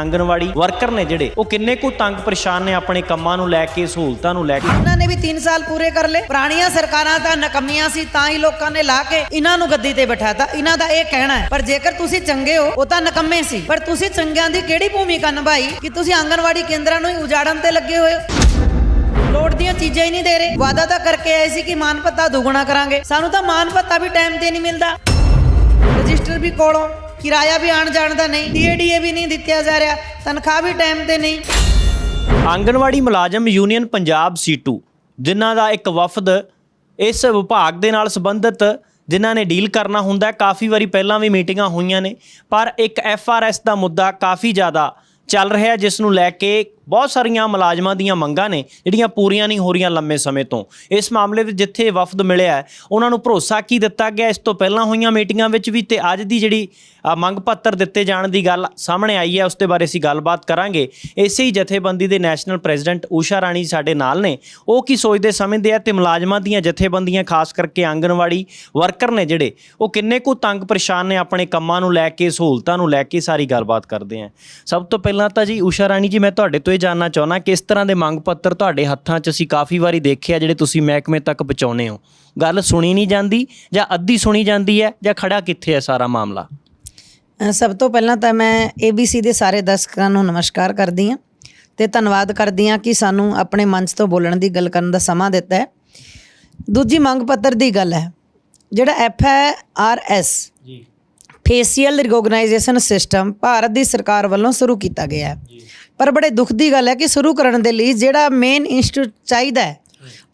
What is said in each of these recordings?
Anganwadi worker ਨੇ ਜਿਹੜੇ, ਉਹ ਕਿੰਨੇ ਕੁ ਤੰਗ ਪਰੇਸ਼ਾਨ ਨੇ ਆਪਣੇ ਕੰਮਾਂ ਨੂੰ ਲੈ ਕੇ, ਸਹੂਲਤਾਂ ਨੂੰ ਲੈ ਕੇ? ਇਹਨਾਂ ਨੇ ਵੀ 3 ਸਾਲ ਪੂਰੇ ਕਰ ਲਏ। ਪੁਰਾਣੀਆਂ ਸਰਕਾਰਾਂ ਤਾਂ ਨਕਮੀਆਂ ਸੀ, ਤਾਂ ਹੀ ਲੋਕਾਂ ਨੇ ਲਾ ਕੇ ਇਹਨਾਂ ਨੂੰ ਗੱਦੀ ਤੇ ਬਿਠਾਤਾ। ਇਹਨਾਂ ਦਾ ਇਹ ਕਹਿਣਾ ਹੈ, ਪਰ ਜੇਕਰ ਤੁਸੀਂ ਚੰਗੇ ਹੋ, ਉਹ ਤਾਂ ਨਕਮੇ ਸੀ। ਪਰ ਤੁਸੀਂ ਚੰਗਿਆਂ ਦੀ ਕਿਹੜੀ ਭੂਮਿਕਾ ਨਿਭਾਈ ਕਿ ਤੁਸੀਂ ਆਂਗਨਵਾੜੀ ਕੇਂਦਰਾਂ ਨੂੰ ਹੀ ਉਜਾੜਨ ਤੇ ਲੱਗੇ ਹੋਏ ਹੋ? ਲੋੜ ਦੀਆਂ ਚੀਜ਼ਾਂ ਹੀ ਨਹੀਂ ਦੇ ਰਹੇ। ਵਾਅਦਾ ਤਾਂ ਕਰਕੇ ਆਏ ਸੀ ਕਿ ਮਾਨ ਭੱਤਾ ਦੁੱਗਣਾ ਕਰਾਂਗੇ। ਸਾਨੂੰ ਤਾਂ ਮਾਨ ਭੱਤਾ ਵੀ ਟਾਈਮ ਤੇ ਨਹੀਂ ਮਿਲਦਾ। ਰਜਿਸਟਰ ਵੀ ਕੋਲੋਂ ਕਿਰਾਇਆ ਵੀ ਆਣ ਜਾਣ ਦਾ ਨਹੀਂ ਡੀਏਡੀਏ ਵੀ ਨਹੀਂ ਦਿੱਤਿਆ ਜਾ ਰਿਹਾ, ਤਨਖਾਹ ਵੀ ਟਾਈਮ ਤੇ ਨਹੀਂ। ਆਂਗਨਵਾੜੀ ਮੁਲਾਜ਼ਮ ਯੂਨੀਅਨ ਪੰਜਾਬ ਸੀਟੂ ਜਿਨ੍ਹਾਂ ਦਾ ਇੱਕ ਵਫਦ ਇਸ ਵਿਭਾਗ ਦੇ ਨਾਲ ਸੰਬੰਧਿਤ, ਜਿਨ੍ਹਾਂ ਨੇ ਡੀਲ ਕਰਨਾ ਹੁੰਦਾ, ਕਾਫੀ ਵਾਰੀ ਪਹਿਲਾਂ ਵੀ ਮੀਟਿੰਗਾਂ ਹੋਈਆਂ ਨੇ, ਪਰ ਇੱਕ ਐਫਆਰਐਸ ਦਾ ਮੁੱਦਾ ਕਾਫੀ ਜ਼ਿਆਦਾ ਚੱਲ ਰਿਹਾ, ਜਿਸ ਨੂੰ ਲੈ ਕੇ ਬਹੁਤ ਸਾਰੀਆਂ ਮੁਲਾਜ਼ਮਾਂ ਦੀਆਂ ਮੰਗਾਂ ਨੇ, ਜਿਹੜੀਆਂ ਪੂਰੀਆਂ ਨਹੀਂ ਹੋ ਰਹੀਆਂ ਲੰਮੇ ਸਮੇਂ ਤੋਂ। ਇਸ ਮਾਮਲੇ ਵਿੱਚ ਜਿੱਥੇ ਵਫਦ ਮਿਲਿਆ ਉਹਨਾਂ ਨੂੰ ਭਰੋਸਾ ਕੀ ਦਿੱਤਾ ਗਿਆ? ਇਸ ਤੋਂ ਪਹਿਲਾਂ ਹੋਈਆਂ ਮੀਟਿੰਗਾਂ ਵਿੱਚ ਵੀ ਤੇ ਅੱਜ ਦੀ ਜਿਹੜੀ ਮੰਗ ਪੱਤਰ ਦਿੱਤੇ ਜਾਣ ਦੀ ਗੱਲ ਸਾਹਮਣੇ ਆਈ ਹੈ, ਉਸ ਦੇ ਬਾਰੇ ਅਸੀਂ ਗੱਲਬਾਤ ਕਰਾਂਗੇ। ਇਸੇ ਹੀ ਜਥੇਬੰਦੀ ਦੇ ਨੈਸ਼ਨਲ ਪ੍ਰੈਜ਼ੀਡੈਂਟ ਊਸ਼ਾ ਰਾਣੀ ਸਾਡੇ ਨਾਲ ਨੇ। ਉਹ ਕੀ ਸੋਚਦੇ ਸਮਝਦੇ ਆ ਤੇ ਮੁਲਾਜ਼ਮਾਂ ਦੀਆਂ ਜਥੇਬੰਦੀਆਂ, ਖਾਸ ਕਰਕੇ ਆਂਗਣਵਾੜੀ ਵਰਕਰ ਨੇ ਜਿਹੜੇ, ਉਹ ਕਿੰਨੇ ਕੁ ਤੰਗ ਪਰੇਸ਼ਾਨ ਨੇ ਆਪਣੇ ਕੰਮਾਂ ਨੂੰ ਲੈ ਕੇ, ਸਹੂਲਤਾਂ ਨੂੰ ਲੈ ਕੇ ਸਾਰੀ ਗੱਲਬਾਤ ਕਰਦੇ ਆ। ਸਭ ਤੋਂ ਪਹਿਲਾਂ ਤਾਂ ਜੀ, ਊਸ਼ਾ ਰਾਣੀ ਜੀ, ਮੈਂ ਤੁਹਾਡੇ ਤੋਂ ਇਹ ਜਾਨਣਾ ਚਾਹੁੰਦਾ ਕਿਸ ਤਰ੍ਹਾਂ ਦੇ ਮੰਗ ਪੱਤਰ ਤੁਹਾਡੇ ਹੱਥਾਂ 'ਚ ਅਸੀਂ ਕਾਫੀ ਵਾਰੀ ਦੇਖਿਆ ਜਿਹੜੇ ਤੁਸੀਂ ਮਹਿਕਮੇ ਤੱਕ ਪਹੁੰਚਾਉਂਦੇ ਹੋ? ਗੱਲ ਸੁਣੀ ਨਹੀਂ ਜਾਂਦੀ ਜਾਂ ਅੱਧੀ ਸੁਣੀ ਜਾਂਦੀ ਹੈ ਜਾਂ ਖੜਾ ਕਿੱਥੇ ਹੈ ਸਾਰਾ ਮਾਮਲਾ? ਸਭ ਤੋਂ ਪਹਿਲਾਂ ਤਾਂ ਮੈਂ ABC ਦੇ ਸਾਰੇ ਦਰਸ਼ਕਾਂ ਨੂੰ ਨਮਸਕਾਰ ਕਰਦੀ ਹਾਂ ਤੇ ਧੰਨਵਾਦ ਕਰਦੀ ਹਾਂ ਕਿ ਸਾਨੂੰ ਆਪਣੇ ਮੰਚ ਤੋਂ ਬੋਲਣ ਦੀ ਗੱਲ ਕਰਨ ਦਾ ਸਮਾਂ ਦਿੱਤਾ ਹੈ। ਦੂਜੀ ਮੰਗ ਪੱਤਰ ਦੀ ਗੱਲ ਹੈ ਜਿਹੜਾ FIRS ਜੀ। ਫੇਸ਼ੀਅਲ ਰਿਕੋਗਨਾਈਜੇਸ਼ਨ ਸਿਸਟਮ ਭਾਰਤ ਦੀ ਸਰਕਾਰ ਵੱਲੋਂ ਸ਼ੁਰੂ ਕੀਤਾ ਗਿਆ ਹੈ। ਪਰ ਬੜੇ ਦੁੱਖ ਦੀ ਗੱਲ ਹੈ ਕਿ ਸ਼ੁਰੂ ਕਰਨ ਦੇ ਲਈ ਜਿਹੜਾ ਮੇਨ ਇੰਸਟੀਟਿਊਟ ਚਾਹੀਦਾ ਹੈ,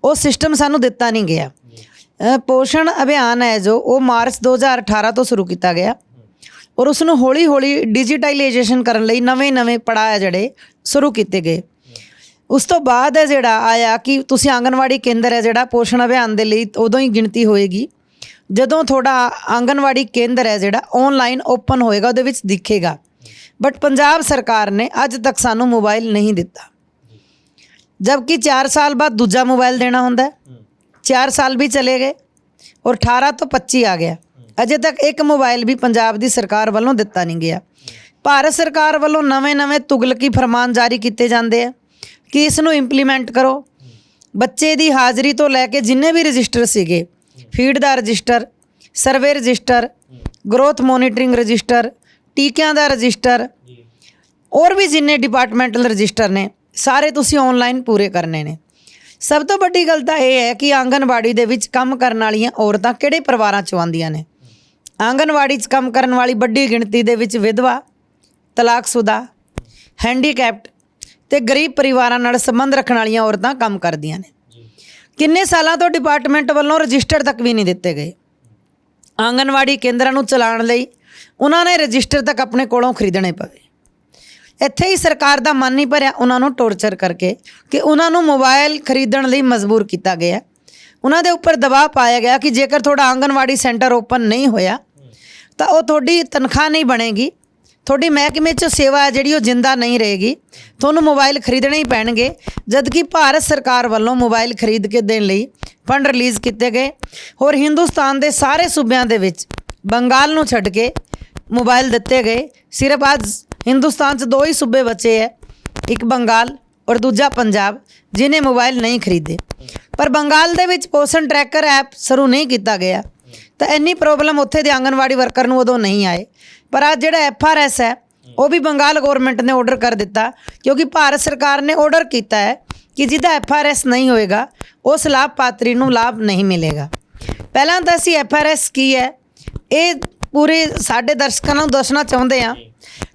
ਉਹ ਸਿਸਟਮ ਸਾਨੂੰ ਦਿੱਤਾ ਨਹੀਂ ਗਿਆ। ਪੋਸ਼ਣ ਅਭਿਆਨ ਹੈ ਜੋ, ਉਹ ਮਾਰਚ 2018 ਤੋਂ ਸ਼ੁਰੂ ਕੀਤਾ ਗਿਆ। ਔਰ ਉਸ ਨੂੰ ਹੌਲੀ-ਹੌਲੀ ਡਿਜੀਟਾਈਲੇਸ਼ਨ ਕਰਨ ਲਈ ਨਵੇਂ-ਨਵੇਂ ਪੜਾਅ ਜਿਹੜੇ ਸ਼ੁਰੂ ਕੀਤੇ ਗਏ। ਉਸ ਤੋਂ ਬਾਅਦ ਹੈ ਜਿਹੜਾ ਆਇਆ ਕਿ ਤੁਸੀਂ ਆਂਗਨਵਾੜੀ ਕੇਂਦਰ ਹੈ ਜਿਹੜਾ ਪੋਸ਼ਣ ਅਭਿਆਨ ਦੇ ਲਈ ਉਦੋਂ ਹੀ ਗਿਣਤੀ ਹੋਏਗੀ। ਜਦੋਂ ਤੁਹਾਡਾ ਆਂਗਨਵਾੜੀ ਕੇਂਦਰ ਹੈ ਜਿਹੜਾ ਆਨਲਾਈਨ ਓਪਨ ਹੋਏਗਾ, ਉਹਦੇ ਵਿੱਚ ਦਿਖੇਗਾ। ਬਟ ਪੰਜਾਬ ਸਰਕਾਰ ਨੇ ਅੱਜ ਤੱਕ ਸਾਨੂੰ ਮੋਬਾਈਲ ਨਹੀਂ ਦਿੱਤਾ। ਜਦਕਿ 4 ਸਾਲ ਬਾਅਦ ਦੂਜਾ ਮੋਬਾਈਲ ਦੇਣਾ ਹੁੰਦਾ ਹੈ। 4 ਸਾਲ ਵੀ ਚਲੇ ਗਏ ਔਰ 18 ਤੋਂ 25 ਆ ਗਿਆ। ਅਜੇ ਤੱਕ ਇੱਕ ਮੋਬਾਈਲ ਵੀ ਪੰਜਾਬ ਦੀ ਸਰਕਾਰ ਵੱਲੋਂ ਦਿੱਤਾ ਨਹੀਂ ਗਿਆ। ਭਾਰਤ ਸਰਕਾਰ ਵੱਲੋਂ ਨਵੇਂ-ਨਵੇਂ ਤੁਗਲਕੀ ਫਰਮਾਨ ਜਾਰੀ ਕੀਤੇ ਜਾਂਦੇ ਆ। ਕਿ ਇਸ ਨੂੰ ਇੰਪਲੀਮੈਂਟ ਕਰੋ। ਬੱਚੇ ਦੀ ਹਾਜ਼ਰੀ ਤੋਂ ਲੈ ਕੇ ਜਿੰਨੇ ਵੀ ਰਜਿਸਟਰ ਸੀਗੇ, ਫੀਡ ਦਾ register, survey register growth monitoring register ਟੀਕਿਆਂ ਦਾ ਰਜਿਸਟਰ। ਔਰ ਵੀ ਜਿੰਨੇ ਡਿਪਾਰਟਮੈਂਟਲ ਰਜਿਸਟਰ ਨੇ ਸਾਰੇ ਤੁਸੀਂ ਆਨਲਾਈਨ ਪੂਰੇ ਕਰਨੇ ਨੇ। ਸਭ ਤੋਂ ਵੱਡੀ ਗੱਲ ਤਾਂ ਇਹ ਹੈ ਕਿ ਆਂਗਨਵਾੜੀ ਦੇ ਵਿੱਚ ਕੰਮ ਕਰਨ ਵਾਲੀਆਂ ਔਰਤਾਂ ਕਿਹੜੇ ਪਰਿਵਾਰਾਂ ਚੋਂ ਆਉਂਦੀਆਂ ਨੇ? ਆਂਗਨਵਾੜੀ 'ਚ ਕੰਮ ਕਰਨ ਵਾਲੀ ਵੱਡੀ ਗਿਣਤੀ ਦੇ ਵਿੱਚ ਵਿਧਵਾ ਤਲਾਕਸ਼ੁਦਾ ਹੈਂਡੀਕੈਪਟ ਤੇ ਗਰੀਬ ਪਰਿਵਾਰਾਂ ਨਾਲ ਸੰਬੰਧ ਰੱਖਣ ਵਾਲੀਆਂ ਔਰਤਾਂ ਕੰਮ ਕਰਦੀਆਂ ਨੇ। ਕਿੰਨੇ ਸਾਲਾਂ ਤੋਂ ਡਿਪਾਰਟਮੈਂਟ ਵੱਲੋਂ ਰਜਿਸਟਰ ਤੱਕ ਵੀ ਨਹੀਂ ਦਿੱਤੇ ਗਏ। ਆਂਗਨਵਾੜੀ ਕੇਂਦਰਾਂ ਨੂੰ ਚਲਾਉਣ ਲਈ ਉਹਨਾਂ ਨੇ ਰਜਿਸਟਰ ਤੱਕ ਆਪਣੇ ਕੋਲੋਂ ਖਰੀਦਣੇ ਪਵੇ। ਇੱਥੇ ਹੀ ਸਰਕਾਰ ਦਾ ਮਨ ਨਹੀਂ ਭਰਿਆ ਉਹਨਾਂ ਨੂੰ ਟੌਰਚਰ ਕਰਕੇ ਕਿ ਉਹਨਾਂ ਨੂੰ ਮੋਬਾਈਲ ਖਰੀਦਣ ਲਈ ਮਜਬੂਰ ਕੀਤਾ ਗਿਆ। ਉਹਨਾਂ ਦੇ ਉੱਪਰ ਦਬਾਅ ਪਾਇਆ ਗਿਆ ਕਿ ਜੇਕਰ ਤੁਹਾਡਾ ਆਂਗਨਵਾੜੀ ਸੈਂਟਰ ਓਪਨ ਨਹੀਂ ਹੋਇਆ, ਤਾਂ ਉਹ ਤੁਹਾਡੀ ਤਨਖਾਹ ਨਹੀਂ ਬਣੇਗੀ। ਤੁਹਾਡੀ ਮਹਿਕਮੇ 'ਚ ਸੇਵਾ ਹੈ ਜਿਹੜੀ ਉਹ ਜਿੰਦਾ ਨਹੀਂ ਰਹੇਗੀ। ਤੁਹਾਨੂੰ ਮੋਬਾਈਲ ਖਰੀਦਣੇ ਹੀ ਪੈਣਗੇ, ਜਦਕਿ ਭਾਰਤ ਸਰਕਾਰ ਵੱਲੋਂ ਮੋਬਾਈਲ ਖਰੀਦ ਕੇ ਦੇਣ ਲਈ ਫੰਡ ਰਿਲੀਜ਼ ਕੀਤੇ ਗਏ। ਹੋਰ ਹਿੰਦੁਸਤਾਨ ਦੇ ਸਾਰੇ ਸੂਬਿਆਂ ਦੇ ਵਿੱਚ ਬੰਗਾਲ ਨੂੰ ਛੱਡ ਕੇ ਮੋਬਾਈਲ ਦਿੱਤੇ ਗਏ। ਸਿਰਫ ਅੱਜ ਹਿੰਦੁਸਤਾਨ 'ਚ ਦੋ ਹੀ ਸੂਬੇ ਬਚੇ ਹੈ। ਇੱਕ ਬੰਗਾਲ ਔਰ ਦੂਜਾ ਪੰਜਾਬ, ਜਿਨੇ ਮੋਬਾਈਲ ਨਹੀਂ ਖਰੀਦੇ। ਪਰ ਬੰਗਾਲ ਦੇ ਵਿੱਚ ਪੋਸ਼ਨ ਟਰੈਕਰ ਐਪ ਸ਼ੁਰੂ ਨਹੀਂ ਕੀਤਾ ਗਿਆ। ਤਾਂ ਇੰਨੀ ਪ੍ਰੋਬਲਮ ਉੱਥੇ ਦੇ ਆਂਗਨਵਾੜੀ ਵਰਕਰ ਨੂੰ ਉਦੋਂ ਨਹੀਂ ਆਏ। ਪਰ ਅੱਜ ਜਿਹੜਾ ਐਫਆਰਐਸ ਹੈ, ਉਹ ਵੀ ਬੰਗਾਲ ਗਵਰਨਮੈਂਟ ਨੇ ਆਰਡਰ ਕਰ ਦਿੱਤਾ। ਕਿਉਂਕਿ ਭਾਰਤ ਸਰਕਾਰ ਨੇ ਆਰਡਰ ਕੀਤਾ ਹੈ ਕਿ ਜਿਹਦਾ ਐਫਆਰਐਸ ਨਹੀਂ ਹੋਏਗਾ ਉਸ ਲਾਭਪਾਤਰੀ ਨੂੰ ਲਾਭ ਨਹੀਂ ਮਿਲੇਗਾ। ਪਹਿਲਾਂ ਤਾਂ ਅਸੀਂ ਐਫਆਰਐਸ ਕੀ ਹੈ? ਇਹ ਪੂਰੇ ਸਾਡੇ ਦਰਸ਼ਕਾਂ ਨੂੰ ਦੱਸਣਾ ਚਾਹੁੰਦੇ ਆ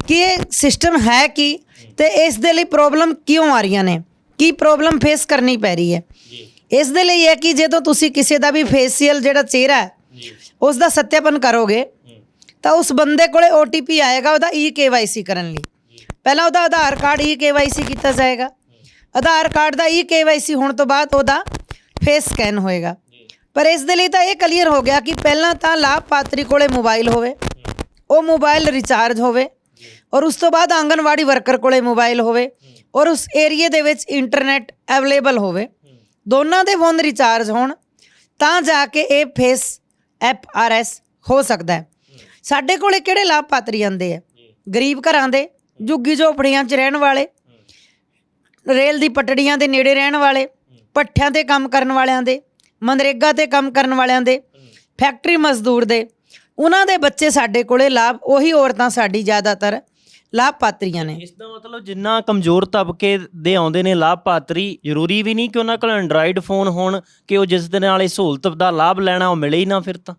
ਕਿ ਇਹ ਸਿਸਟਮ ਹੈ ਕੀ ਤੇ ਇਸ ਦੇ ਲਈ ਪ੍ਰੋਬਲਮ ਕਿਉਂ ਆ ਰਹੀਆਂ ਨੇ? ਕੀ ਪ੍ਰੋਬਲਮ ਫੇਸ ਕਰਨੀ ਪੈ ਰਹੀ ਹੈ? ਇਸ ਦੇ ਲਈ ਹੈ ਕਿ ਜਦੋਂ ਤੁਸੀਂ ਕਿਸੇ ਦਾ ਵੀ ਫੇਸ਼ੀਅਲ ਜਿਹੜਾ ਚਿਹਰਾ ਹੈ ਉਸ ਦਾ ਸੱਤਿਆਪਨ ਕਰੋਗੇ ਤਾਂ ਉਸ ਬੰਦੇ ਕੋਲੇ OTP ਆਏਗਾ ਉਹਦਾ ਈ KYC ਕਰਨ ਲਈ। ਪਹਿਲਾਂ ਉਹਦਾ ਆਧਾਰ ਕਾਰਡ ਈ KYC ਕੀਤਾ ਜਾਏਗਾ। ਆਧਾਰ ਕਾਰਡ ਦਾ ਈ KYC ਹੋਣ ਤੋਂ ਬਾਅਦ ਉਹਦਾ ਫੇਸ ਸਕੈਨ ਹੋਏਗਾ। ਪਰ ਇਸ ਦੇ ਲਈ ਤਾਂ ਇਹ ਕਲੀਅਰ ਹੋ ਗਿਆ ਕਿ ਪਹਿਲਾਂ ਤਾਂ ਲਾਭਪਾਤਰੀ ਕੋਲੇ ਮੋਬਾਈਲ ਹੋਵੇ, ਉਹ ਮੋਬਾਈਲ ਰਿਚਾਰਜ ਹੋਵੇ ਔਰ ਉਸ ਤੋਂ ਬਾਅਦ ਆਂਗਨਵਾੜੀ ਵਰਕਰ ਕੋਲੇ ਮੋਬਾਈਲ ਹੋਵੇ ਔਰ ਉਸ ਏਰੀਏ ਦੇ ਵਿੱਚ ਇੰਟਰਨੈਟ ਅਵੇਲੇਬਲ ਹੋਵੇ, ਦੋਨਾਂ ਦੇ ਫੋਨ ਰਿਚਾਰਜ ਹੋਣ, ਤਾਂ ਜਾ ਕੇ ਇਹ ਫੇਸ ਐਪ ਆਰ ਐਸ ਹੋ ਸਕਦਾ ਹੈ। ਸਾਡੇ ਕੋਲੇ ਕਿਹੜੇ ਲਾਭਪਾਤਰੀ ਆਂਦੇ ਆ? ਗਰੀਬ ਘਰਾਂ ਦੇ ਝੁੱਗੀ ਝੋਪੜੀਆਂ 'ਚ ਰਹਿਣ ਵਾਲੇ, ਰੇਲ ਦੀ ਪਟੜੀਆਂ ਦੇ ਨੇੜੇ ਰਹਿਣ ਵਾਲੇ, ਪੱਠਿਆਂ ਤੇ ਕੰਮ ਕਰਨ ਵਾਲਿਆਂ ਦੇ ਮਨਰੇਗਾ ਤੇ ਕੰਮ ਕਰਨ ਵਾਲਿਆਂ ਦੇ ਫੈਕਟਰੀ ਮਜ਼ਦੂਰ ਦੇ ਉਹਨਾਂ ਦੇ ਬੱਚੇ ਸਾਡੇ ਕੋਲੇ ਲਾਭ ਉਹੀ ਔਰਤਾਂ ਸਾਡੀ ਜ਼ਿਆਦਾਤਰ ਲਾਭਪਾਤਰੀਆਂ ਨੇ। ਇਸ ਦਾ ਮਤਲਬ ਜਿੰਨਾ ਕਮਜ਼ੋਰ ਤਬਕੇ ਦੇ ਆਉਂਦੇ ਨੇ ਲਾਭਪਾਤਰੀ ਜ਼ਰੂਰੀ ਵੀ ਨਹੀਂ ਕਿ ਉਹਨਾਂ ਕੋਲ ਐਂਡਰਾਇਡ ਫੋਨ ਹੋਣ ਕਿ ਉਹ ਜਿਸ ਦੇ ਨਾਲ ਇਹ ਸਹੂਲਤ ਦਾ ਲਾਭ ਲੈਣਾ ਉਹ ਮਿਲੇ ਹੀ ਨਾ ਫਿਰ ਤਾਂ।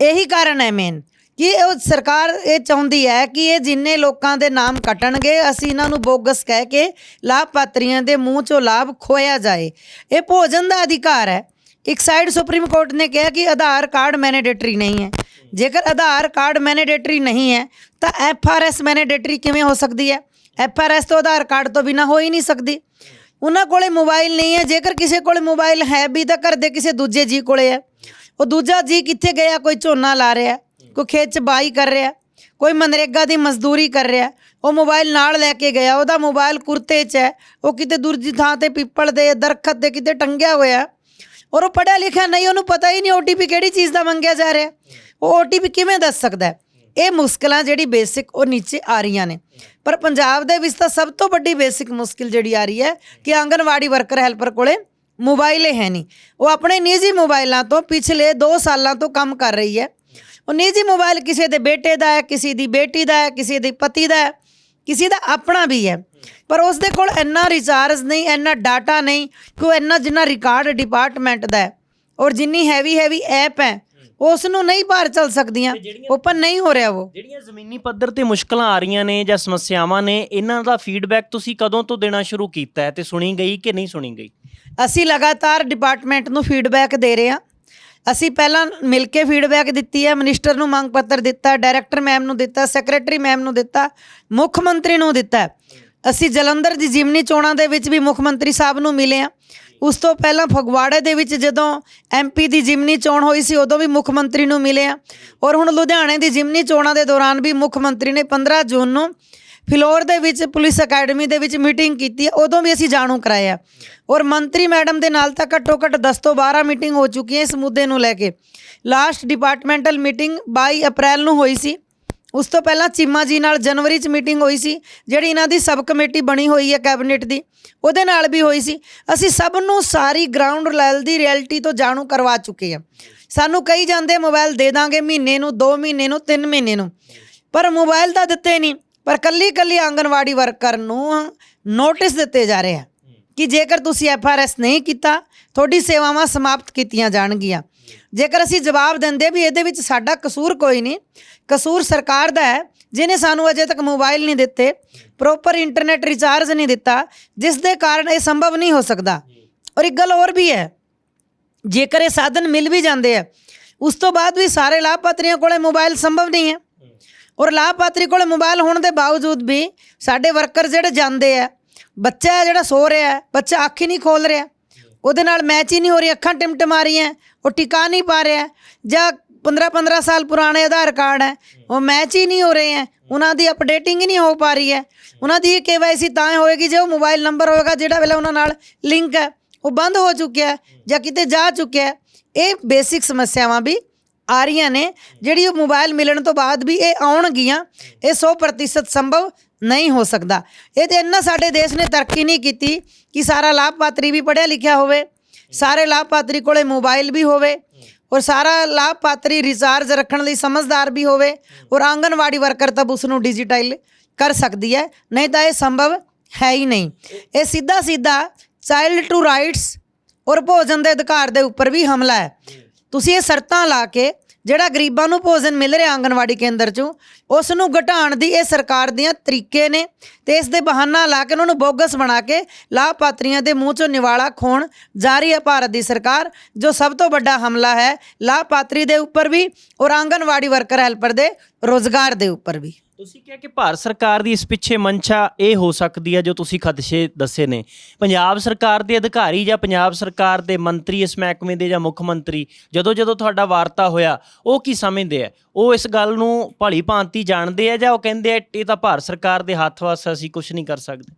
ਇਹੀ ਕਾਰਨ ਹੈ ਮੇਨ ਕਿ ਉਹ ਸਰਕਾਰ ਇਹ ਚਾਹੁੰਦੀ ਹੈ ਕਿ ਇਹ ਜਿੰਨੇ ਲੋਕਾਂ ਦੇ ਨਾਮ ਕੱਟਣਗੇ ਅਸੀਂ ਇਹਨਾਂ ਨੂੰ ਬੋਗਸ ਕਹਿ ਕੇ ਲਾਭਪਾਤਰੀਆਂ ਦੇ ਮੂੰਹ 'ਚੋਂ ਲਾਭ ਖੋਇਆ ਜਾਏ। ਇਹ ਭੋਜਨ ਦਾ ਅਧਿਕਾਰ ਹੈ। ਇੱਕ ਸਾਈਡ ਸੁਪਰੀਮ ਕੋਰਟ ਨੇ ਕਿਹਾ ਕਿ ਆਧਾਰ ਕਾਰਡ ਮੈਂਡੇਟਰੀ ਨਹੀਂ ਹੈ। ਜੇਕਰ ਆਧਾਰ ਕਾਰਡ ਮੈਂਡੇਟਰੀ ਨਹੀਂ ਹੈ, ਤਾਂ ਐਫਆਰਐਸ ਮੈਂਡੇਟਰੀ ਕਿਵੇਂ ਹੋ ਸਕਦੀ ਹੈ? ਐਫਆਰਐਸ ਤੋਂ ਆਧਾਰ ਕਾਰਡ ਤੋਂ ਬਿਨਾ ਹੋ ਹੀ ਨਹੀਂ ਸਕਦੀ। ਉਹਨਾਂ ਕੋਲੇ ਮੋਬਾਈਲ ਨਹੀਂ ਹੈ। ਜੇਕਰ ਕਿਸੇ ਕੋਲੇ ਮੋਬਾਈਲ ਹੈ ਵੀ, ਤਾਂ ਘਰ ਦੇ ਕਿਸੇ ਦੂਜੇ ਜੀ ਕੋਲੇ ਹੈ। ਉਹ ਦੂਜਾ ਜੀ ਕਿੱਥੇ ਗਿਆ? ਕੋਈ ਝੋਨਾ ਲਾ ਰਿਹਾ, ਕੋਈ ਖੇਤ 'ਚ ਬਾਈ ਕਰ ਰਿਹਾ, ਕੋਈ ਮਨਰੇਗਾ ਦੀ ਮਜ਼ਦੂਰੀ ਕਰ ਰਿਹਾ। ਉਹ ਮੋਬਾਈਲ ਨਾਲ ਲੈ ਕੇ ਗਿਆ। ਉਹਦਾ ਮੋਬਾਈਲ ਕੁਰਤੇ 'ਚ ਹੈ। ਉਹ ਕਿਤੇ ਦੂਜੀ ਥਾਂ ਤੇ ਪਿੱਪਲ ਦੇ ਦਰਖਤ ਦੇ ਕਿਤੇ ਟੰਗਿਆ ਹੋਇਆ। ਔਰ ਉਹ ਪੜਿਆ ਲਿਖਿਆ ਨਹੀਂ, ਉਹਨੂੰ ਪਤਾ ਹੀ ਨਹੀਂ ਓਟੀਪੀ ਕਿਹੜੀ ਚੀਜ਼ ਦਾ ਮੰਗਿਆ ਜਾ ਰਿਹਾ। ਉਹ ਓਟੀਪੀ ਕਿਵੇਂ ਦੱਸ ਸਕਦਾ ਇਹ ਮੁਸ਼ਕਲਾਂ ਜਿਹੜੀ ਬੇਸਿਕ ਉਹ ਨੀਚੇ ਆ ਰਹੀਆਂ ਨੇ। ਪਰ ਪੰਜਾਬ ਦੇ ਵਿੱਚ ਤਾਂ ਸਭ ਤੋਂ ਵੱਡੀ ਬੇਸਿਕ ਮੁਸ਼ਕਿਲ ਜਿਹੜੀ ਆ ਰਹੀ ਹੈ ਕਿ ਆਂਗਨਵਾੜੀ ਵਰਕਰ ਹੈਲਪਰ ਕੋਲੇ ਮੋਬਾਈਲ ਹੈ ਨਹੀਂ। ਉਹ ਆਪਣੇ ਨਿੱਜੀ ਮੋਬਾਈਲਾਂ ਤੋਂ ਪਿਛਲੇ 2 ਸਾਲਾਂ ਤੋਂ ਕੰਮ ਕਰ ਰਹੀ ਹੈ। ਉਹ ਨਿੱਜੀ ਮੋਬਾਈਲ ਕਿਸੇ ਦੇ ਬੇਟੇ ਦਾ ਹੈ, ਕਿਸੇ ਦੀ ਬੇਟੀ ਦਾ ਹੈ, ਕਿਸੇ ਦੇ ਪਤੀ ਦਾ ਹੈ। ਕਿਸੇ ਦਾ ਆਪਣਾ ਵੀ ਹੈ ਪਰ ਉਸ ਦੇ ਕੋਲ ਇੰਨਾ ਰਿਚਾਰਜ ਨਹੀਂ ਇੰਨਾ ਡਾਟਾ ਨਹੀਂ ਕਿ ਉਹ ਇੰਨਾ ਜਿੰਨਾ ਰਿਕਾਰਡ ਡਿਪਾਰਟਮੈਂਟ ਦਾ ਹੈ ਔਰ ਜਿੰਨੀ ਹੈਵੀ ਹੈਵੀ ਐਪ ਹੈ ਉਸ ਨੂੰ ਨਹੀਂ ਪਾਰ ਚੱਲ ਸਕਦੀਆਂ ਓਪਨ ਨਹੀਂ ਹੋ ਰਿਹਾ ਉਹ ਜਿਹੜੀਆਂ ਜ਼ਮੀਨੀ ਪੱਧਰ ਤੇ ਮੁਸ਼ਕਲਾਂ ਆ ਰਹੀਆਂ ਨੇ ਜਾਂ ਸਮੱਸਿਆਵਾਂ ਨੇ ਇਹਨਾਂ ਦਾ ਫੀਡਬੈਕ ਤੁਸੀਂ ਕਦੋਂ ਤੋਂ ਦੇਣਾ ਸ਼ੁਰੂ ਕੀਤਾ ਹੈ ਤੇ ਸੁਣੀ ਗਈ ਕਿ ਨਹੀਂ ਸੁਣੀ ਗਈ ਅਸੀਂ ਲਗਾਤਾਰ ਡਿਪਾਰਟਮੈਂਟ ਨੂੰ ਫੀਡਬੈਕ ਦੇ ਰਹੇ ਹਾਂ ਅਸੀਂ ਪਹਿਲਾਂ ਮਿਲ ਕੇ ਫੀਡਬੈਕ ਦਿੱਤੀ ਹੈ ਮਿਨਿਸਟਰ ਨੂੰ ਮੰਗ ਪੱਤਰ ਦਿੱਤਾ ਡਾਇਰੈਕਟਰ ਮੈਮ ਨੂੰ ਦਿੱਤਾ ਸੈਕਟਰੀ ਮੈਮ ਨੂੰ ਦਿੱਤਾ, ਮੁੱਖ ਮੰਤਰੀ ਨੂੰ ਦਿੱਤਾ ਅਸੀਂ ਜਲੰਧਰ ਦੀ ਜਿਮਨੀ ਚੋਣਾਂ ਦੇ ਵਿੱਚ ਵੀ ਮੁੱਖ ਮੰਤਰੀ ਸਾਹਿਬ ਨੂੰ ਮਿਲੇ ਹਾਂ। ਉਸ ਤੋਂ ਪਹਿਲਾਂ ਫਗਵਾੜੇ ਦੇ ਵਿੱਚ ਜਦੋਂ ਐਮਪੀ ਦੀ ਜਿਮਨੀ ਚੋਣ ਹੋਈ ਸੀ, ਉਦੋਂ ਵੀ ਮੁੱਖ ਮੰਤਰੀ ਨੂੰ ਮਿਲੇ ਹਾਂ। ਔਰ ਹੁਣ ਲੁਧਿਆਣੇ ਦੀ ਜਿਮਨੀ ਚੋਣਾਂ ਦੇ ਦੌਰਾਨ ਵੀ ਮੁੱਖ ਮੰਤਰੀ ਨੇ 15 ਜੂਨ ਨੂੰ ਫਿਲੌਰ ਦੇ ਵਿੱਚ ਪੁਲਿਸ ਅਕੈਡਮੀ ਦੇ ਵਿੱਚ ਮੀਟਿੰਗ ਕੀਤੀ ਹੈ, ਉਦੋਂ ਵੀ ਅਸੀਂ ਜਾਣੂ ਕਰਾਇਆ। ਔਰ ਮੰਤਰੀ ਮੈਡਮ ਦੇ ਨਾਲ ਤਾਂ ਘੱਟੋ ਘੱਟ 10 ਤੋਂ 12 ਮੀਟਿੰਗ ਹੋ ਚੁੱਕੀ ਹੈ ਇਸ ਮੁੱਦੇ ਨੂੰ ਲੈ ਕੇ। ਲਾਸਟ ਡਿਪਾਰਟਮੈਂਟਲ ਮੀਟਿੰਗ 22 ਅਪ੍ਰੈਲ ਨੂੰ ਹੋਈ ਸੀ। ਉਸ ਤੋਂ ਪਹਿਲਾਂ ਚੀਮਾ ਜੀ ਨਾਲ ਜਨਵਰੀ 'ਚ ਮੀਟਿੰਗ ਹੋਈ ਸੀ, ਜਿਹੜੀ ਇਹਨਾਂ ਦੀ ਸਬ ਕਮੇਟੀ ਬਣੀ ਹੋਈ ਹੈ ਕੈਬਨਿਟ ਦੀ। ਉਹਦੇ ਨਾਲ ਵੀ ਹੋਈ ਸੀ। ਅਸੀਂ ਸਭ ਨੂੰ ਸਾਰੀ ਗਰਾਊਂਡ ਲੈਵਲ ਦੀ ਰਿਐਲਿਟੀ ਤੋਂ ਜਾਣੂ ਕਰਵਾ ਚੁੱਕੇ ਹਾਂ। ਸਾਨੂੰ ਕਈ ਜਾਂਦੇ ਮੋਬਾਈਲ ਦੇ ਦਾਂਗੇ ਮਹੀਨੇ ਨੂੰ 2 ਮਹੀਨੇ ਨੂੰ 3 ਮਹੀਨੇ ਨੂੰ। ਪਰ ਮੋਬਾਈਲ ਤਾਂ ਦਿੱਤੇ ਨਹੀਂ ਪਰ ਕੱਲੀ ਕੱਲੀ ਆਂਗਨਵਾੜੀ ਵਰਕਰ ਨੂੰ ਨੋਟਿਸ ਦਿੱਤੇ ਜਾ ਰਹੇ ਆ ਕਿ ਜੇਕਰ ਤੁਸੀਂ ਐਫਆਰਐਸ ਨਹੀਂ ਕੀਤਾ, ਤੁਹਾਡੀ ਸੇਵਾਵਾਂ ਸਮਾਪਤ ਕੀਤੀਆਂ ਜਾਣਗੀਆਂ। ਜੇਕਰ ਅਸੀਂ ਜਵਾਬ ਦਿੰਦੇ ਵੀ ਇਹਦੇ ਵਿੱਚ ਸਾਡਾ ਕਸੂਰ ਕੋਈ ਨਹੀਂ, ਕਸੂਰ ਸਰਕਾਰ ਦਾ ਹੈ ਜਿਨੇ ਸਾਨੂੰ ਅਜੇ ਤੱਕ ਮੋਬਾਈਲ ਨਹੀਂ ਦਿੱਤੇ, ਪ੍ਰੋਪਰ ਇੰਟਰਨੈਟ ਰਿਚਾਰਜ ਨਹੀਂ ਦਿੱਤਾ, ਜਿਸ ਦੇ ਕਾਰਨ ਇਹ ਸੰਭਵ ਨਹੀਂ ਹੋ ਸਕਦਾ। ਔਰ ਇੱਕ ਗੱਲ ਹੋਰ ਵੀ ਹੈ, ਜੇਕਰ ਇਹ ਸਾਧਨ ਮਿਲ ਵੀ ਜਾਂਦੇ ਆ, ਉਸ ਤੋਂ ਬਾਅਦ ਵੀ ਸਾਰੇ ਲਾਭਪਾਤਰੀਆਂ ਕੋਲੇ ਮੋਬਾਈਲ ਸੰਭਵ ਨਹੀਂ ਹੈ। ਔਰ ਲਾਭਪਾਤਰੀ ਕੋਲ ਮੋਬਾਈਲ ਹੋਣ ਦੇ ਬਾਵਜੂਦ ਵੀ ਸਾਡੇ ਵਰਕਰ ਜਿਹੜੇ ਜਾਂਦੇ ਆ, ਬੱਚਾ ਹੈ ਜਿਹੜਾ ਸੋ ਰਿਹਾ ਹੈ, ਬੱਚਾ ਅੱਖ ਹੀ ਨਹੀਂ ਖੋਲ ਰਿਹਾ। ਉਹਦੇ ਨਾਲ ਮੈਚ ਹੀ ਨਹੀਂ ਹੋ ਰਹੀ, ਅੱਖਾਂ ਟਿਮਟਿਮਾ ਰਹੀਆਂ ਉਹ ਟਿਕਾ ਨਹੀਂ ਪਾ ਰਿਹਾ। ਜਾਂ 15 15 ਸਾਲ ਪੁਰਾਣੇ ਆਧਾਰ ਕਾਰਡ ਹੈ, ਉਹ ਮੈਚ ਹੀ ਨਹੀਂ ਹੋ ਰਹੇ ਹੈ, ਉਹਨਾਂ ਦੀ ਅਪਡੇਟਿੰਗ ਹੀ ਨਹੀਂ ਹੋ ਪਾ ਰਹੀ ਹੈ। ਉਹਨਾਂ ਦੀ ਕੇਵਾਈਸੀ ਤਾਂ ਹੋਏਗੀ ਜੇ ਉਹ ਮੋਬਾਈਲ ਨੰਬਰ ਹੋਏਗਾ, ਜਿਹੜਾ ਵੇਲੇ ਉਹਨਾਂ ਨਾਲ ਲਿੰਕ ਹੈ, ਉਹ ਬੰਦ ਹੋ ਚੁੱਕਿਆ ਜਾਂ ਕਿਤੇ ਜਾ ਚੁੱਕਿਆ ਇਹ ਬੇਸਿਕ ਸਮੱਸਿਆਵਾਂ ਵੀ ਆ ਰਹੀਆਂ ਨੇ, ਜਿਹੜੀ ਉਹ ਮੋਬਾਈਲ ਮਿਲਣ ਤੋਂ ਬਾਅਦ ਵੀ ਇਹ ਆਉਣਗੀਆਂ, ਇਹ 100% ਸੰਭਵ ਨਹੀਂ ਹੋ ਸਕਦਾ। ਇਹ ਤੇ ਇੰਨਾ ਸਾਡੇ ਦੇਸ਼ ਨੇ ਤਰੱਕੀ ਨਹੀਂ ਕੀਤੀ ਕਿ ਸਾਰਾ ਲਾਭਪਾਤਰੀ ਵੀ ਪੜ੍ਹਿਆ ਲਿਖਿਆ ਹੋਵੇ, ਸਾਰੇ ਲਾਭਪਾਤਰੀ ਕੋਲੇ ਮੋਬਾਈਲ ਵੀ ਹੋਵੇ, ਔਰ ਸਾਰਾ ਲਾਭਪਾਤਰੀ ਰਿਚਾਰਜ ਰੱਖਣ ਲਈ ਸਮਝਦਾਰ ਵੀ ਹੋਵੇ, ਔਰ ਆਂਗਨਵਾੜੀ ਵਰਕਰ ਤਾਂ ਉਸ ਨੂੰ ਡਿਜੀਟਲ ਕਰ ਸਕਦੀ ਹੈ, ਨਹੀਂ ਤਾਂ ਇਹ ਸੰਭਵ ਹੈ ਹੀ ਨਹੀਂ। ਇਹ ਸਿੱਧਾ ਸਿੱਧਾ ਚਾਈਲਡ ਟੂ ਰਾਈਟਸ ਔਰ ਭੋਜਨ ਦੇ ਅਧਿਕਾਰ ਦੇ ਉੱਪਰ ਵੀ ਹਮਲਾ ਹੈ। ਤੁਸੀਂ ਇਹ ਸ਼ਰਤਾਂ ਲਾ ਕੇ ਜਿਹੜਾ ਗਰੀਬਾਂ ਨੂੰ ਭੋਜਨ ਮਿਲ ਰਿਹਾ ਆਂਗਨਵਾੜੀ ਕੇਂਦਰ 'ਚੋਂ ਉਸ ਨੂੰ ਘਟਾਉਣ ਦੀ ਇਹ ਸਰਕਾਰ ਦੀਆਂ ਤਰੀਕੇ ਨੇ ਤੇ ਇਸ ਦੇ ਬਹਾਨਾ ਲਾ ਕੇ ਉਹਨਾਂ ਨੂੰ ਬੋਗਸ ਬਣਾ ਕੇ ਲਾਭਪਾਤਰੀਆਂ ਦੇ ਮੂੰਹ 'ਚੋਂ ਨਿਵਾਲਾ ਖੋਣ ਜਾਰੀ ਹੈ ਭਾਰਤ ਦੀ ਸਰਕਾਰ, ਜੋ ਸਭ ਤੋਂ ਵੱਡਾ ਹਮਲਾ ਹੈ ਲਾਭਪਾਤਰੀ ਦੇ ਉੱਪਰ ਵੀ ਔਰ ਆਂਗਨਵਾੜੀ ਵਰਕਰ ਹੈਲਪਰ ਦੇ ਰੋਜ਼ਗਾਰ ਦੇ ਉੱਪਰ ਵੀ। ਤੁਸੀਂ ਕਿਹਾ ਕਿ ਭਾਰਤ ਸਰਕਾਰ ਦੀ ਇਸ ਪਿੱਛੇ ਮਨਸ਼ਾ ਇਹ ਹੋ ਸਕਦੀ ਹੈ ਜੋ ਤੁਸੀਂ ਖਦਸ਼ੇ ਦੱਸੇ ਨੇ। ਪੰਜਾਬ ਸਰਕਾਰ ਦੇ ਅਧਿਕਾਰੀ ਜਾਂ ਪੰਜਾਬ ਸਰਕਾਰ ਦੇ ਮੰਤਰੀ ਇਸ ਮਹਿਕਮੇ ਦੇ ਜਾਂ ਮੁੱਖ ਮੰਤਰੀ, ਜਦੋਂ ਜਦੋਂ ਤੁਹਾਡਾ ਵਾਰਤਾ ਹੋਇਆ, ਉਹ ਕੀ ਸਮਝਦੇ ਆ? ਉਹ ਇਸ ਗੱਲ ਨੂੰ ਭਲੀ ਭਾਂਤੀ ਜਾਣਦੇ ਆ ਜਾਂ ਉਹ ਕਹਿੰਦੇ ਆ, ਇਹ ਤਾਂ ਭਾਰਤ ਸਰਕਾਰ ਦੇ ਹੱਥ ਵਾਸ ਅਸੀਂ ਕੁਝ ਨਹੀਂ ਕਰ ਸਕਦੇ?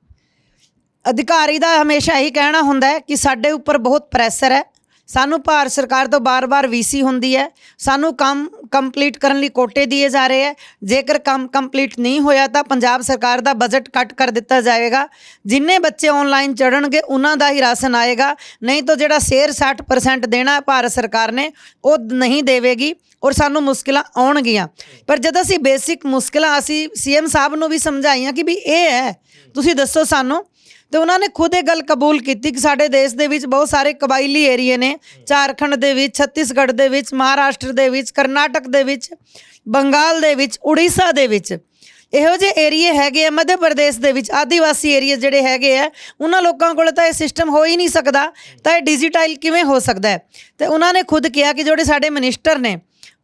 ਅਧਿਕਾਰੀ ਦਾ ਹਮੇਸ਼ਾ ਇਹੀ ਕਹਿਣਾ ਹੁੰਦਾ ਹੈ ਕਿ ਸਾਡੇ ਉੱਪਰ ਬਹੁਤ ਪ੍ਰੈਸ਼ਰ ਹੈ। ਸਾਨੂੰ ਭਾਰਤ ਸਰਕਾਰ ਤੋਂ ਬਾਰ-ਬਾਰ ਵੀਸੀ ਹੁੰਦੀ ਹੈ। ਸਾਨੂੰ ਕੰਮ ਕੰਪਲੀਟ ਕਰਨ ਲਈ ਕੋਟੇ ਦਿਏ ਜਾ ਰਹੇ ਹੈ। ਜੇਕਰ ਕੰਮ ਕੰਪਲੀਟ ਨਹੀਂ ਹੋਇਆ ਤਾਂ ਪੰਜਾਬ ਸਰਕਾਰ ਦਾ ਬਜਟ ਕੱਟ ਕਰ ਦਿੱਤਾ ਜਾਏਗਾ। ਜਿੰਨੇ ਬੱਚੇ ਆਨਲਾਈਨ ਚੜਨਗੇ ਉਹਨਾਂ ਦਾ ਹੀ ਰਾਸ਼ਨ ਆਏਗਾ। ਨਹੀਂ ਤਾਂ ਜਿਹੜਾ ਸ਼ੇਰ 60% ਦੇਣਾ ਭਾਰਤ ਸਰਕਾਰ ਨੇ, ਉਹ ਨਹੀਂ ਦੇਵੇਗੀ ਔਰ ਸਾਨੂੰ ਮੁਸ਼ਕਿਲਾਂ ਆਉਣਗੀਆਂ। ਪਰ ਜਦ ਅਸੀਂ ਬੇਸਿਕ ਮੁਸ਼ਕਿਲਾਂ, ਅਸੀਂ ਸੀਐਮ ਸਾਹਿਬ ਨੂੰ ਵੀ ਸਮਝਾਈਆਂ ਕਿ ਵੀ ਇਹ ਹੈ, ਤੁਸੀਂ ਦੱਸੋ ਸਾਨੂੰ ਤੇ ਉਹਨਾਂ ਨੇ ਖੁਦ ਇਹ ਗੱਲ ਕਬੂਲ ਕੀਤੀ ਕਿ ਸਾਡੇ ਦੇਸ਼ ਦੇ ਵਿੱਚ ਬਹੁਤ ਸਾਰੇ ਕਬਾਇਲੀ ਏਰੀਏ ਨੇ, ਝਾਰਖੰਡ ਦੇ ਵਿੱਚ, ਛੱਤੀਸਗੜ੍ਹ ਦੇ ਵਿੱਚ, ਮਹਾਰਾਸ਼ਟਰ ਦੇ ਵਿੱਚ, ਕਰਨਾਟਕ ਦੇ ਵਿੱਚ, ਬੰਗਾਲ ਦੇ ਵਿੱਚ, ਉੜੀਸਾ ਦੇ ਵਿੱਚ। ਇਹੋ ਜਿਹੇ ਏਰੀਏ ਹੈਗੇ ਆ, ਮੱਧ ਪ੍ਰਦੇਸ਼ ਦੇ ਵਿੱਚ, ਆਦੀਵਾਸੀ ਏਰੀਏ ਜਿਹੜੇ ਹੈਗੇ ਆ, ਉਹਨਾਂ ਲੋਕਾਂ ਕੋਲ ਤਾਂ ਇਹ ਸਿਸਟਮ ਹੋ ਹੀ ਨਹੀਂ ਸਕਦਾ, ਤਾਂ ਇਹ ਡਿਜੀਟਲ ਕਿਵੇਂ ਹੋ ਸਕਦਾ ਹੈ? ਤੇ ਉਹਨਾਂ ਨੇ ਖੁਦ ਕਿਹਾ ਕਿ ਜਿਹੜੇ ਸਾਡੇ ਮਿਨਿਸਟਰ ਨੇ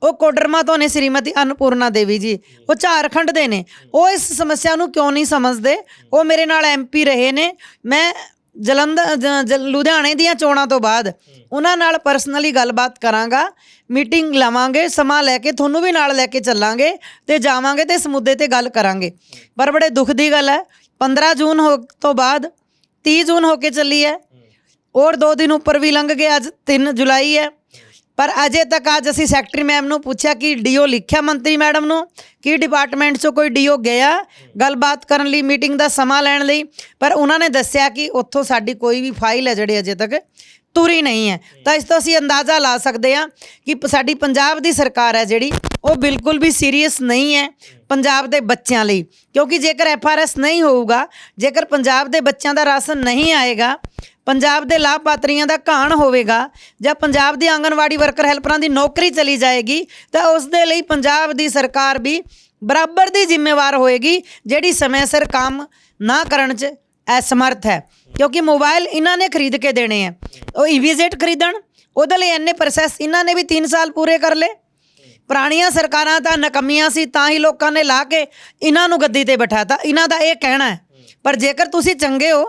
ਉਹ ਕੋਡਰਮਾ ਤੋਂ ਨੇ ਸ਼੍ਰੀਮਤੀ ਅਨਪੂਰਨਾ ਦੇਵੀ ਜੀ। ਉਹ ਝਾਰਖੰਡ ਦੇ ਨੇ। ਉਹ ਇਸ ਸਮੱਸਿਆ ਨੂੰ ਕਿਉਂ ਨਹੀਂ ਸਮਝਦੇ? ਉਹ ਮੇਰੇ ਨਾਲ ਐਮਪੀ ਰਹੇ ਨੇ। ਮੈਂ ਜਲੰਧਰ, ਜ- ਜ- ਲੁਧਿਆਣੇ ਦੀਆਂ ਚੋਣਾਂ ਤੋਂ ਬਾਅਦ ਉਹਨਾਂ ਨਾਲ ਪਰਸਨਲੀ ਗੱਲਬਾਤ ਕਰਾਂਗਾ। ਮੀਟਿੰਗ ਲਵਾਂਗੇ, ਸਮਾਂ ਲੈ ਕੇ, ਤੁਹਾਨੂੰ ਵੀ ਨਾਲ ਲੈ ਕੇ ਚੱਲਾਂਗੇ ਤੇ ਜਾਵਾਂਗੇ ਤੇ ਇਸ ਮੁੱਦੇ ਤੇ ਗੱਲ ਕਰਾਂਗੇ। ਪਰ ਬੜੇ ਦੁੱਖ ਦੀ ਗੱਲ ਹੈ 15 ਜੂਨ ਹੋ ਤੋਂ ਬਾਅਦ 30 ਜੂਨ ਹੋ ਕੇ ਚੱਲੀ ਹੈ। ਔਰ 2 ਦਿਨ ਉੱਪਰ ਵੀ ਲੰਘ ਗਏ, ਅੱਜ 3 ਜੁਲਾਈ ਹੈ। ਪਰ ਅਜੇ ਤੱਕ ਅੱਜ ਅਸੀਂ ਸੈਕਟਰੀ ਮੈਮ ਨੂੰ ਪੁੱਛਿਆ ਕਿ ਡੀਓ ਲਿਖਿਆ ਮੰਤਰੀ ਮੈਡਮ ਨੂੰ? ਕਿ ਡਿਪਾਰਟਮੈਂਟ 'ਚੋਂ ਕੋਈ ਡੀਓ ਗਿਆ ਗੱਲਬਾਤ ਕਰਨ ਲਈ ਮੀਟਿੰਗ ਦਾ ਸਮਾਂ ਲੈਣ ਲਈ? ਪਰ ਉਹਨਾਂ ਨੇ ਦੱਸਿਆ ਕਿ ਉੱਥੋਂ ਸਾਡੀ ਕੋਈ ਵੀ ਫਾਈਲ ਹੈ ਜਿਹੜੀ ਅਜੇ ਤੱਕ ਤੁਰੀ ਨਹੀਂ ਹੈ। ਤਾਂ ਇਸ ਤੋਂ ਅਸੀਂ ਅੰਦਾਜ਼ਾ ਲਾ ਸਕਦੇ ਹਾਂ ਕਿ ਪ- ਸਾਡੀ ਪੰਜਾਬ ਦੀ ਸਰਕਾਰ ਹੈ ਜਿਹੜੀ, ਉਹ ਬਿਲਕੁਲ ਵੀ ਸੀਰੀਅਸ ਨਹੀਂ ਹੈ ਪੰਜਾਬ ਦੇ ਬੱਚਿਆਂ ਲਈ। ਕਿਉਂਕਿ ਜੇਕਰ ਐਫਆਰਐਸ ਨਹੀਂ ਹੋਊਗਾ, ਜੇਕਰ ਪੰਜਾਬ ਦੇ ਬੱਚਿਆਂ ਦਾ ਰਾਸ਼ਨ ਨਹੀਂ ਆਏਗਾ ਪੰਜਾਬ ਦੇ ਲਾਭਪਾਤਰੀਆਂ ਦਾ ਘਾਣ ਹੋਵੇਗਾ ਜਾਂ ਪੰਜਾਬ ਦੀ ਆਂਗਨਵਾੜੀ ਵਰਕਰ ਹੈਲਪਰਾਂ ਦੀ ਨੌਕਰੀ ਚਲੀ ਜਾਏਗੀ, ਤਾਂ ਉਸ ਦੇ ਲਈ ਪੰਜਾਬ ਦੀ ਸਰਕਾਰ ਵੀ ਬਰਾਬਰ ਦੀ ਜ਼ਿੰਮੇਵਾਰ ਹੋਏਗੀ, ਜਿਹੜੀ ਸਮੇਂ ਸਿਰ ਕੰਮ ਨਾ ਕਰਨ 'ਚ ਅਸਮਰਥ ਹੈ। ਕਿਉਂਕਿ ਮੋਬਾਈਲ ਇਹਨਾਂ ਨੇ ਖਰੀਦ ਕੇ ਦੇਣੇ ਆ ਉਹ ਈਵੀਜ਼ੇਟ ਖਰੀਦਣ, ਉਹਦੇ ਲਈ ਇੰਨੇ ਪ੍ਰੋਸੈਸ ਇਹਨਾਂ ਨੇ ਵੀ 3 ਸਾਲ ਪੂਰੇ ਕਰ ਲਏ। ਪੁਰਾਣੀਆਂ ਸਰਕਾਰਾਂ ਤਾਂ ਨਕਮੀਆਂ ਸੀ, ਤਾਂ ਹੀ ਲੋਕਾਂ ਨੇ ਲਾ ਕੇ ਇਹਨਾਂ ਨੂੰ ਗੱਦੀ ਤੇ ਬਿਠਾਤਾ। ਇਹਨਾਂ ਦਾ ਇਹ ਕਹਿਣਾ ਹੈ। ਪਰ ਜੇਕਰ ਤੁਸੀਂ ਚੰਗੇ ਹੋ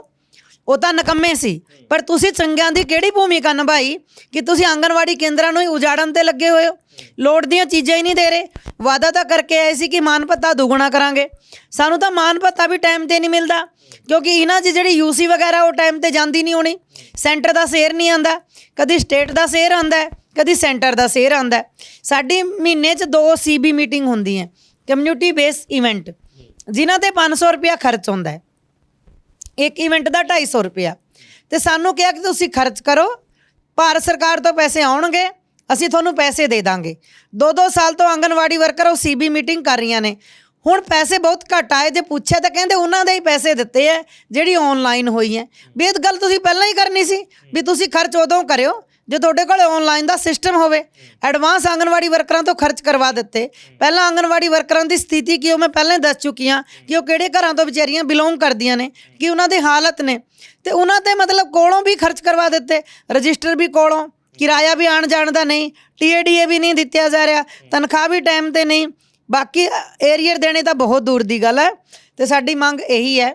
ਉਹ ਤਾਂ ਨਕੰਮੇ ਸੀ। ਪਰ ਤੁਸੀਂ ਚੰਗਿਆਂ ਦੀ ਕਿਹੜੀ ਭੂਮਿਕਾ ਨਿਭਾਈ ਕਿ ਤੁਸੀਂ ਆਂਗਨਵਾੜੀ ਕੇਂਦਰਾਂ ਨੂੰ ਹੀ ਉਜਾੜਨ ਤੇ ਲੱਗੇ ਹੋਏ ਹੋ? ਲੋੜ ਦੀਆਂ ਚੀਜ਼ਾਂ ਹੀ ਨਹੀਂ ਦੇ ਰਹੇ। ਵਾਅਦਾ ਤਾਂ ਕਰਕੇ ਆਏ ਸੀ ਕਿ ਮਾਨ ਭੱਤਾ ਦੁੱਗਣਾ ਕਰਾਂਗੇ। ਸਾਨੂੰ ਤਾਂ ਮਾਨ ਭੱਤਾ ਵੀ ਟਾਈਮ ਤੇ ਨਹੀਂ ਮਿਲਦਾ। ਕਿਉਂਕਿ ਇਹਨਾਂ 'ਚ ਜਿਹੜੀ ਯੂਸੀ ਵਗੈਰਾ ਉਹ ਟਾਈਮ ਤੇ ਜਾਂਦੀ ਨਹੀਂ ਹੋਣੀ। ਸੈਂਟਰ ਦਾ ਸ਼ੇਰ ਨਹੀਂ ਆਂਦਾ। ਕਦੀ ਸਟੇਟ ਦਾ ਸ਼ੇਰ ਆਂਦਾ ਕਦੀ ਸੈਂਟਰ ਦਾ ਸ਼ੇਰ ਆਂਦਾ ਸਾਡੀ ਮਹੀਨੇ 'ਚ ਦੋ ਸੀਬੀ ਮੀਟਿੰਗ ਹੁੰਦੀ ਹੈ ਕਮਿਊਨਿਟੀ ਬੇਸ ਇਵੈਂਟ ਜਿਨ੍ਹਾਂ ਤੇ 500 ਰੁਪਿਆ ਖਰਚ ਹੁੰਦਾ ਹੈ। ਇੱਕ ਇਵੈਂਟ ਦਾ 250 ਰੁਪਿਆ ਤੇ ਸਾਨੂੰ ਕਿਹਾ ਕਿ ਤੁਸੀਂ ਖਰਚ ਕਰੋ, ਭਾਰਤ ਸਰਕਾਰ ਤੋਂ ਪੈਸੇ ਆਉਣਗੇ, ਅਸੀਂ ਤੁਹਾਨੂੰ ਪੈਸੇ ਦੇ ਦਾਂਗੇ। ਦੋ ਦੋ ਸਾਲ ਤੋਂ ਆਂਗਨਵਾੜੀ ਵਰਕਰ ਉਹ ਸੀਬੀ ਮੀਟਿੰਗ ਕਰ ਰਹੀਆਂ ਨੇ। ਹੁਣ ਪੈਸੇ ਬਹੁਤ ਘੱਟ ਆਏ, ਜੇ ਪੁੱਛਿਆ ਤਾਂ ਕਹਿੰਦੇ ਉਹਨਾਂ ਦੇ ਹੀ ਪੈਸੇ ਦਿੱਤੇ ਐ, ਜਿਹੜੀ ਆਨਲਾਈਨ ਹੋਈ ਹੈ ਵੀ ਇਹ ਗੱਲ ਤੁਸੀਂ ਪਹਿਲਾਂ ਹੀ ਕਰਨੀ ਸੀ, ਵੀ ਤੁਸੀਂ ਖਰਚ ਉਦੋਂ ਕਰਿਓ ਜੇ ਤੁਹਾਡੇ ਕੋਲ ਆਨਲਾਈਨ ਦਾ ਸਿਸਟਮ ਹੋਵੇ ਐਡਵਾਂਸ ਆਂਗਨਵਾੜੀ ਵਰਕਰਾਂ ਤੋਂ ਖਰਚ ਕਰਵਾ ਦਿੱਤੇ। ਪਹਿਲਾਂ ਆਂਗਨਵਾੜੀ ਵਰਕਰਾਂ ਦੀ ਸਥਿਤੀ ਕੀ ਉਹ ਮੈਂ ਪਹਿਲਾਂ ਦੱਸ ਚੁੱਕੀ ਹਾਂ ਕਿ ਉਹ ਕਿਹੜੇ ਘਰਾਂ ਤੋਂ ਵਿਚਾਰੀਆਂ ਬਿਲੋਂਗ ਕਰਦੀਆਂ ਨੇ, ਕਿ ਉਹਨਾਂ ਦੀ ਹਾਲਤ ਨੇ। ਤੇ ਉਹਨਾਂ ਤੇ ਮਤਲਬ ਕੋਲੋਂ ਵੀ ਖਰਚ ਕਰਵਾ ਦਿੱਤੇ, ਰਜਿਸਟਰ ਵੀ ਕੋਲੋਂ, ਕਿਰਾਇਆ ਵੀ ਆਣ ਜਾਣ ਦਾ ਨਹੀਂ ਟੀਏਡੀਏ ਵੀ ਨਹੀਂ ਦਿੱਤਿਆ ਜਾ ਰਿਹਾ, ਤਨਖਾਹ ਵੀ ਟਾਈਮ ਤੇ ਨਹੀਂ। ਬਾਕੀ ਏਰੀਅਰ ਦੇਣੇ ਤਾਂ ਬਹੁਤ ਦੂਰ ਦੀ ਗੱਲ ਹੈ। ਤੇ ਸਾਡੀ ਮੰਗ ਇਹੀ ਹੈ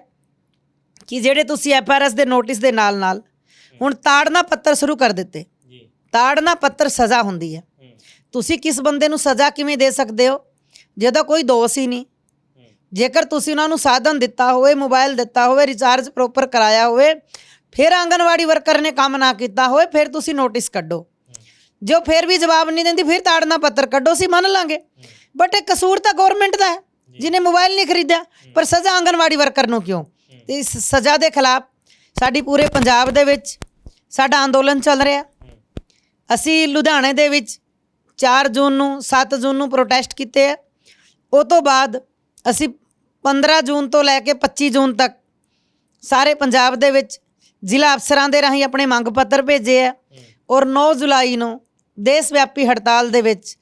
ਕਿ ਜਿਹੜੇ ਤੁਸੀਂ ਐਫਆਰਐਸ ਦੇ ਨੋਟਿਸ ਦੇ ਨਾਲ ਨਾਲ ਹੁਣ ਤਾੜਨਾ ਪੱਤਰ ਸ਼ੁਰੂ ਕਰ ਦਿੱਤੇ। ਤਾੜਨਾ ਪੱਤਰ ਸਜ਼ਾ ਹੁੰਦੀ ਹੈ। ਤੁਸੀਂ ਕਿਸ ਬੰਦੇ ਨੂੰ ਸਜ਼ਾ ਕਿਵੇਂ ਦੇ ਸਕਦੇ ਹੋ? ਜਿਹਦਾ ਕੋਈ ਦੋਸ਼ ਹੀ ਨਹੀਂ। ਜੇਕਰ ਤੁਸੀਂ ਉਹਨਾਂ ਨੂੰ ਸਾਧਨ ਦਿੱਤਾ ਹੋਵੇ, ਮੋਬਾਈਲ ਦਿੱਤਾ ਹੋਵੇ ਰਿਚਾਰਜ ਪ੍ਰੋਪਰ ਕਰਾਇਆ ਹੋਵੇ, ਫਿਰ ਆਂਗਨਵਾੜੀ ਵਰਕਰ ਨੇ ਕੰਮ ਨਾ ਕੀਤਾ ਹੋਵੇ, ਫਿਰ ਤੁਸੀਂ ਨੋਟਿਸ ਕੱਢੋ। ਜੋ ਫਿਰ ਵੀ ਜਵਾਬ ਨਹੀਂ ਦਿੰਦੀ, ਫਿਰ ਤਾੜਨਾ ਪੱਤਰ ਕੱਢੋ ਸੀ ਮੰਨ ਲਾਂਗੇ। ਬਟ ਇਹ ਕਸੂਰ ਤਾਂ ਗਵਰਨਮੈਂਟ ਦਾ ਹੈ, ਜਿਹਨੇ ਮੋਬਾਈਲ ਨਹੀਂ ਖਰੀਦਿਆ, ਪਰ ਸਜ਼ਾ ਆਂਗਨਵਾੜੀ ਵਰਕਰ ਨੂੰ ਕਿਉਂ? ਤੇ ਇਸ ਸਜ਼ਾ ਦੇ ਖਿਲਾਫ ਸਾਡੀ ਪੂਰੇ ਪੰਜਾਬ ਦੇ ਵਿੱਚ ਸਾਡਾ ਅੰਦੋਲਨ ਚੱਲ ਰਿਹਾ। ਅਸੀਂ ਲੁਧਿਆਣੇ ਦੇ ਵਿੱਚ 4 ਜੂਨ ਨੂੰ 7 ਜੂਨ ਨੂੰ ਪ੍ਰੋਟੈਸਟ ਕੀਤੇ ਆ। ਉਹ ਤੋਂ ਬਾਅਦ ਅਸੀਂ 15 ਜੂਨ ਤੋਂ ਲੈ ਕੇ 25 ਜੂਨ ਤੱਕ ਸਾਰੇ ਪੰਜਾਬ ਦੇ ਵਿੱਚ ਜ਼ਿਲ੍ਹਾ ਅਫਸਰਾਂ ਦੇ ਰਾਹੀਂ ਆਪਣੇ ਮੰਗ ਪੱਤਰ ਭੇਜੇ ਆ ਔਰ 9 ਜੁਲਾਈ ਨੂੰ ਦੇਸ਼ ਵਿਆਪੀ ਹੜਤਾਲ ਦੇ ਵਿੱਚ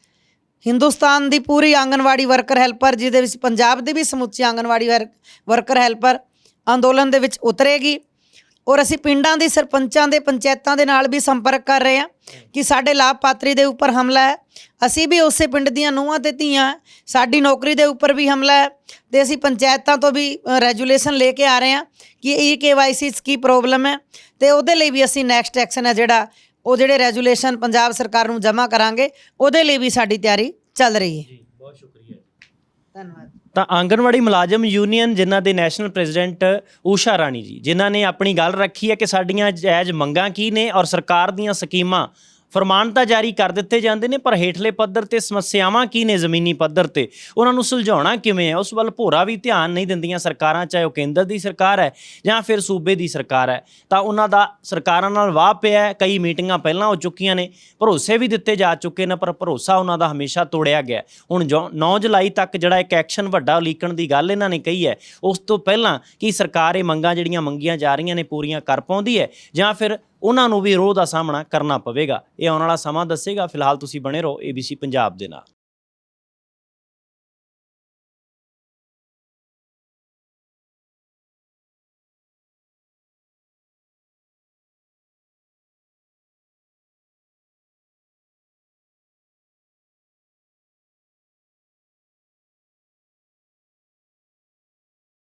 ਹਿੰਦੁਸਤਾਨ ਦੀ ਪੂਰੀ ਆਂਗਨਵਾੜੀ ਵਰਕਰ ਹੈਲਪਰ, ਜਿਹਦੇ ਵਿੱਚ ਪੰਜਾਬ ਦੀ ਵੀ ਸਮੁੱਚੀ ਆਂਗਨਵਾੜੀ ਵਰ- ਵਰਕਰ ਹੈਲਪਰ ਅੰਦੋਲਨ ਦੇ ਵਿੱਚ ਉਤਰੇਗੀ। ਔਰ ਅਸੀਂ ਪਿੰਡਾਂ ਦੇ ਸਰਪੰਚਾਂ ਦੇ ਪੰਚਾਇਤਾਂ ਦੇ ਨਾਲ ਵੀ ਸੰਪਰਕ ਕਰ ਰਹੇ ਹਾਂ ਕਿ ਸਾਡੇ ਲਾਭਪਾਤਰੀ ਦੇ ਉੱਪਰ ਹਮਲਾ ਹੈ। ਅਸੀਂ ਵੀ ਉਸੇ ਪਿੰਡ ਦੀਆਂ ਨੂੰਹਾਂ ਤੇ ਧੀਆਂ ਸਾਡੀ ਨੌਕਰੀ ਦੇ ਉੱਪਰ ਵੀ ਹਮਲਾ ਹੈ ਤੇ ਅਸੀਂ ਪੰਚਾਇਤਾਂ ਤੋਂ ਵੀ ਰੈਜੂਲੇਸ਼ਨ ਲੈ ਕੇ ਆ ਰਹੇ ਹਾਂ ਕਿ ਈ ਕੇਵਾਈਸੀ 'ਚ ਕੀ ਪ੍ਰੋਬਲਮ ਹੈ ਤੇ ਉਹਦੇ ਲਈ ਵੀ ਅਸੀਂ ਨੈਕਸਟ ਐਕਸ਼ਨ ਹੈ ਜਿਹੜਾ ਉਹ ਜਿਹੜੇ ਰੈਜੂਲੇਸ਼ਨ ਪੰਜਾਬ ਸਰਕਾਰ ਨੂੰ ਜਮ੍ਹਾਂ ਕਰਾਂਗੇ ਉਹਦੇ ਲਈ ਵੀ ਸਾਡੀ ਤਿਆਰੀ ਚੱਲ ਰਹੀ ਹੈ। ਜੀ ਬਹੁਤ ਸ਼ੁਕਰੀਆ ਧੰਨਵਾਦ। ਤਾਂ ਆਂਗਨਵਾੜੀ ਮੁਲਾਜ਼ਮ ਯੂਨੀਅਨ, ਜਿਨ੍ਹਾਂ ਦੇ ਨੈਸ਼ਨਲ ਪ੍ਰੈਜ਼ੀਡੈਂਟ ਊਸ਼ਾ ਰਾਣੀ ਜੀ, ਜਿਨ੍ਹਾਂ ਨੇ ਆਪਣੀ ਗੱਲ ਰੱਖੀ ਹੈ ਕਿ ਸਾਡੀਆਂ ਜਾਇਜ਼ ਮੰਗਾਂ ਕੀ ਨੇ ਔਰ ਸਰਕਾਰ ਦੀਆਂ ਸਕੀਮਾਂ ਫਰਮਾਨ ਤਾਂ ਜਾਰੀ ਕਰ ਦਿੱਤੇ ਜਾਂਦੇ ਨੇ, ਪਰ ਹੇਠਲੇ ਪੱਧਰ ਤੇ ਸਮੱਸਿਆਵਾਂ ਕੀ ਨੇ ਜ਼ਮੀਨੀ ਪੱਧਰ ਤੇ? ਉਹਨਾਂ ਨੂੰ ਸੁਲਝਾਉਣਾ ਕਿਵੇਂ ਹੈ? ਉਸ ਵੱਲ ਭੋਰਾ ਵੀ ਧਿਆਨ ਨਹੀਂ ਦਿੰਦੀਆਂ ਸਰਕਾਰਾਂ, ਚਾਹੇ ਉਹ ਕੇਂਦਰ ਦੀ ਸਰਕਾਰ ਹੈ ਜਾਂ ਫਿਰ ਸੂਬੇ ਦੀ ਸਰਕਾਰ ਹੈ। ਤਾਂ ਉਹਨਾਂ ਦਾ ਸਰਕਾਰਾਂ ਨਾਲ ਵਾਹ ਪਿਆ ਹੈ, ਕਈ ਮੀਟਿੰਗਾਂ ਪਹਿਲਾਂ ਹੋ ਚੁੱਕੀਆਂ ਨੇ, ਭਰੋਸੇ ਵੀ ਦਿੱਤੇ ਜਾ ਚੁੱਕੇ ਨੇ, ਪਰ ਭਰੋਸਾ ਉਹਨਾਂ ਦਾ ਹਮੇਸ਼ਾ ਤੋੜਿਆ ਗਿਆ ਹੁਣ ਜੋ 9 ਜੁਲਾਈ ਤੱਕ ਜਿਹੜਾ ਇੱਕ ਐਕਸ਼ਨ ਵੱਡਾ ਉਲੀਕਣ ਦੀ ਗੱਲ ਇਹਨਾਂ ਨੇ ਕਹੀ ਹੈ, ਉਸ ਤੋਂ ਪਹਿਲਾਂ ਕਿ ਸਰਕਾਰ ਇਹ ਮੰਗਾਂ ਜਿਹੜੀਆਂ ਮੰਗੀਆਂ ਜਾ ਰਹੀਆਂ ਨੇ, ਪੂਰੀਆਂ ਕਰ ਪਾਉਂਦੀ ਹੈ ਜਾਂ ਫਿਰ ਉਹਨਾਂ ਨੂੰ ਵੀ ਰੋਹ ਦਾ ਸਾਹਮਣਾ ਕਰਨਾ ਪਵੇਗਾ। ਇਹ ਆਉਣ ਵਾਲਾ ਸਮਾਂ ਦੱਸੇਗਾ। ਫਿਲਹਾਲ ਤੁਸੀਂ ਬਣੇ ਰਹੋ ABC ਪੰਜਾਬ ਦੇ ਨਾਲ।